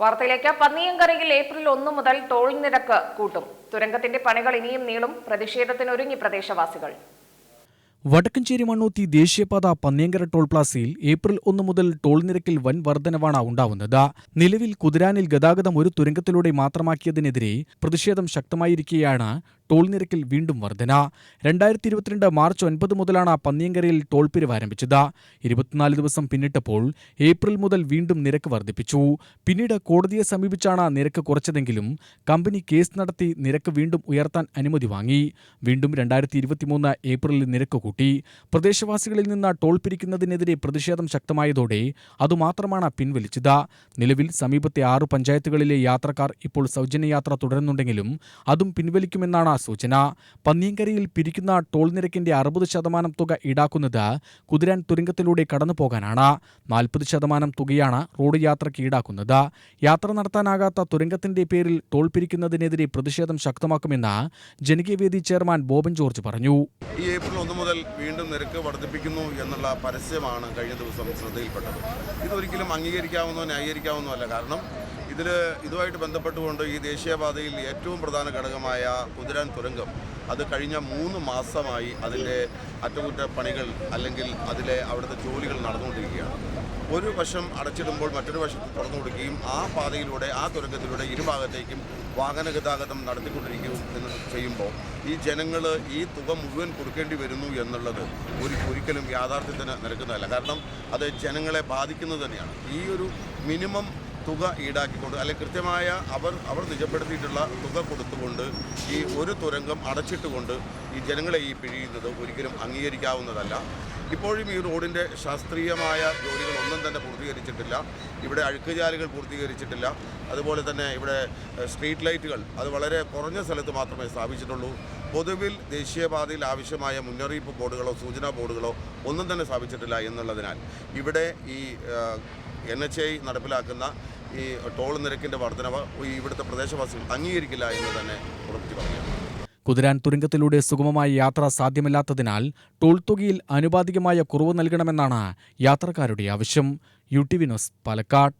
വാർത്തയിലേക്ക്. പന്നിയങ്കരയിൽ ഏപ്രിൽ ഒന്ന് മുതൽ ടോൾ നിരക്ക് കൂട്ടും. തുരങ്കത്തിന്റെ പണികൾ ഇനിയും നീളും. പ്രതിഷേധത്തിനൊരുങ്ങി പ്രദേശവാസികൾ. വടക്കഞ്ചേരി മണ്ണൂത്തി ദേശീയപാത പന്നിയങ്കര ടോൾ പ്ലാസയിൽ ഏപ്രിൽ ഒന്ന് മുതൽ ടോൾ നിരക്കിൽ വൻ വർധനവാണ് ഉണ്ടാവുന്നത്. നിലവിൽ കുതിരാനിൽ ഗതാഗതം ഒരു തുരങ്കത്തിലൂടെ മാത്രമാക്കിയതിനെതിരെ പ്രതിഷേധം ശക്തമായിരിക്കെയാണ് ടോൾ നിരക്കിൽ വീണ്ടും വർധന. രണ്ടായിരത്തി ഇരുപത്തിരണ്ട് മാർച്ച് ഒൻപത് മുതലാണ് പന്നിയങ്കരയിൽ ടോൾ പിരിവ് ആരംഭിച്ചത്. ഇരുപത്തിനാല് ദിവസം പിന്നിട്ടപ്പോൾ ഏപ്രിൽ മുതൽ വീണ്ടും നിരക്ക് വർദ്ധിപ്പിച്ചു പിന്നീട് കോടതിയെ സമീപിച്ചാണ് നിരക്ക് കുറച്ചതെങ്കിലും കമ്പനി കേസ് നടത്തി നിരക്ക് വീണ്ടും ഉയർത്താൻ അനുമതി വാങ്ങി. വീണ്ടും രണ്ടായിരത്തി ഇരുപത്തിമൂന്ന് ഏപ്രിലിൽ നിരക്ക് കൂട്ടി. പ്രദേശവാസികളിൽ നിന്ന് ടോൾ പിരിക്കുന്നതിനെതിരെ പ്രതിഷേധം ശക്തമായതോടെ അതുമാത്രമാണ് പിൻവലിച്ചത്. നിലവിൽ സമീപത്തെ ആറ് പഞ്ചായത്തുകളിലെ യാത്രക്കാർ ഇപ്പോൾ സൗജന്യ യാത്ര തുടരുന്നുണ്ടെങ്കിലും അതും പിൻവലിക്കുമെന്നാണ് സൂചന. പന്നിയങ്കരയിൽ പിരിക്കുന്ന ടോൾ നിരക്കിന്റെ അറുപത് ശതമാനം തുക ഈടാക്കുന്നത് കുതിരാൻ തുരങ്കത്തിലൂടെ കടന്നു പോകാനാണ് നാൽപ്പത് ശതമാനം തുകയാണ് റോഡ് യാത്രയ്ക്ക് ഈടാക്കുന്നത്. യാത്ര നടത്താനാകാത്ത തുരങ്കത്തിന്റെ പേരിൽ ടോൾ പിരിക്കുന്നതിനെതിരെ പ്രതിഷേധം ശക്തമാക്കുമെന്ന് ജനകീയവേദി ചെയർമാൻ ബോബൻ ജോർജ് പറഞ്ഞു. ഈ ഏപ്രിൽ ഒന്ന് മുതൽ വീണ്ടും നിരക്ക് വർദ്ധിപ്പിക്കുന്നു എന്നുള്ള പരസ്യമാണ് കഴിഞ്ഞ ദിവസം ശ്രദ്ധയിൽപ്പെട്ടത്. ഇതൊരിക്കലും അംഗീകരിക്കാവുന്നോ ന്യായീകരിക്കാവുന്നോ അല്ല. കാരണം ഇതിൽ ഇതുമായിട്ട് ബന്ധപ്പെട്ടുകൊണ്ട് ഈ ദേശീയപാതയിൽ ഏറ്റവും പ്രധാന ഘടകമായ കുതിരാൻ തുരങ്കം അത് കഴിഞ്ഞ മൂന്ന് മാസമായി അതിന്റെ അറ്റകുറ്റപ്പണികൾ അല്ലെങ്കിൽ അതിലെ അവിടുത്തെ ജോലികൾ നടന്നുകൊണ്ടിരിക്കുകയാണ്. ഒരു വശം അടച്ചിടുമ്പോൾ മറ്റൊരു വശത്ത് തുറന്നു കൊടുക്കുകയും ആ പാതയിലൂടെ ആ തുരങ്കത്തിലൂടെ ഇരുഭാഗത്തേക്കും വാഹന ഗതാഗതം നടത്തിക്കൊണ്ടിരിക്കും എന്ന് ചെയ്യുമ്പോൾ ഈ ജനങ്ങൾ ഈ തുക മുഴുവൻ കൊടുക്കേണ്ടി വരുന്നു എന്നുള്ളത് ഒരു ഒരിക്കലും യാഥാർത്ഥ്യത്തിന് നിരക്കുന്നതല്ല. കാരണം അത് ജനങ്ങളെ ബാധിക്കുന്നത് തന്നെയാണ്. ഈ ഒരു മിനിമം തുക ഈടാക്കിക്കൊണ്ട് അല്ലെങ്കിൽ കൃത്യമായ അവർ അവർ നിജപ്പെടുത്തിയിട്ടുള്ള തുക കൊടുത്തുകൊണ്ട് ഈ ഒരു തുരങ്കം അടച്ചിട്ടുകൊണ്ട് ഈ ജനങ്ങളെ ഈ പിഴിയുന്നത് ഒരിക്കലും അംഗീകരിക്കാവുന്നതല്ല. ഇപ്പോഴും ഈ റോഡിന്റെ ശാസ്ത്രീയമായ ജോലികൾ ഒന്നും തന്നെ പൂർത്തീകരിച്ചിട്ടില്ല. ഇവിടെ അഴുക്കുചാലുകൾ പൂർത്തീകരിച്ചിട്ടില്ല. അതുപോലെ തന്നെ ഇവിടെ സ്ട്രീറ്റ് ലൈറ്റുകൾ അത് വളരെ കുറഞ്ഞ സ്ഥലത്ത് മാത്രമേ സ്ഥാപിച്ചിട്ടുള്ളൂ. പൊതുവിൽ ദേശീയപാതയിൽ ആവശ്യമായ മുന്നറിയിപ്പ് ബോർഡുകളോ സൂചനാ ബോർഡുകളോ ഒന്നും തന്നെ സ്ഥാപിച്ചിട്ടില്ല എന്നുള്ളതിനാൽ ഇവിടെ ഈ എൻ എച്ച് ഐ നടപ്പിലാക്കുന്ന ഈ ടോൾ നിരക്കിന്റെ വർധനവ് ഇവിടുത്തെ പ്രദേശവാസികൾ അംഗീകരിക്കില്ല എന്ന് തന്നെ ഉറപ്പിച്ചു പറയുകയാണ് കുതിരാൻ തുരങ്കത്തിലൂടെ സുഗമമായ യാത്ര സാധ്യമല്ലാത്തതിനാൽ ടോൾ തുകയിൽ ആനുപാതികമായ കുറവ് നൽകണമെന്നാണ് യാത്രക്കാരുടെ ആവശ്യം. U T V news Palakkad.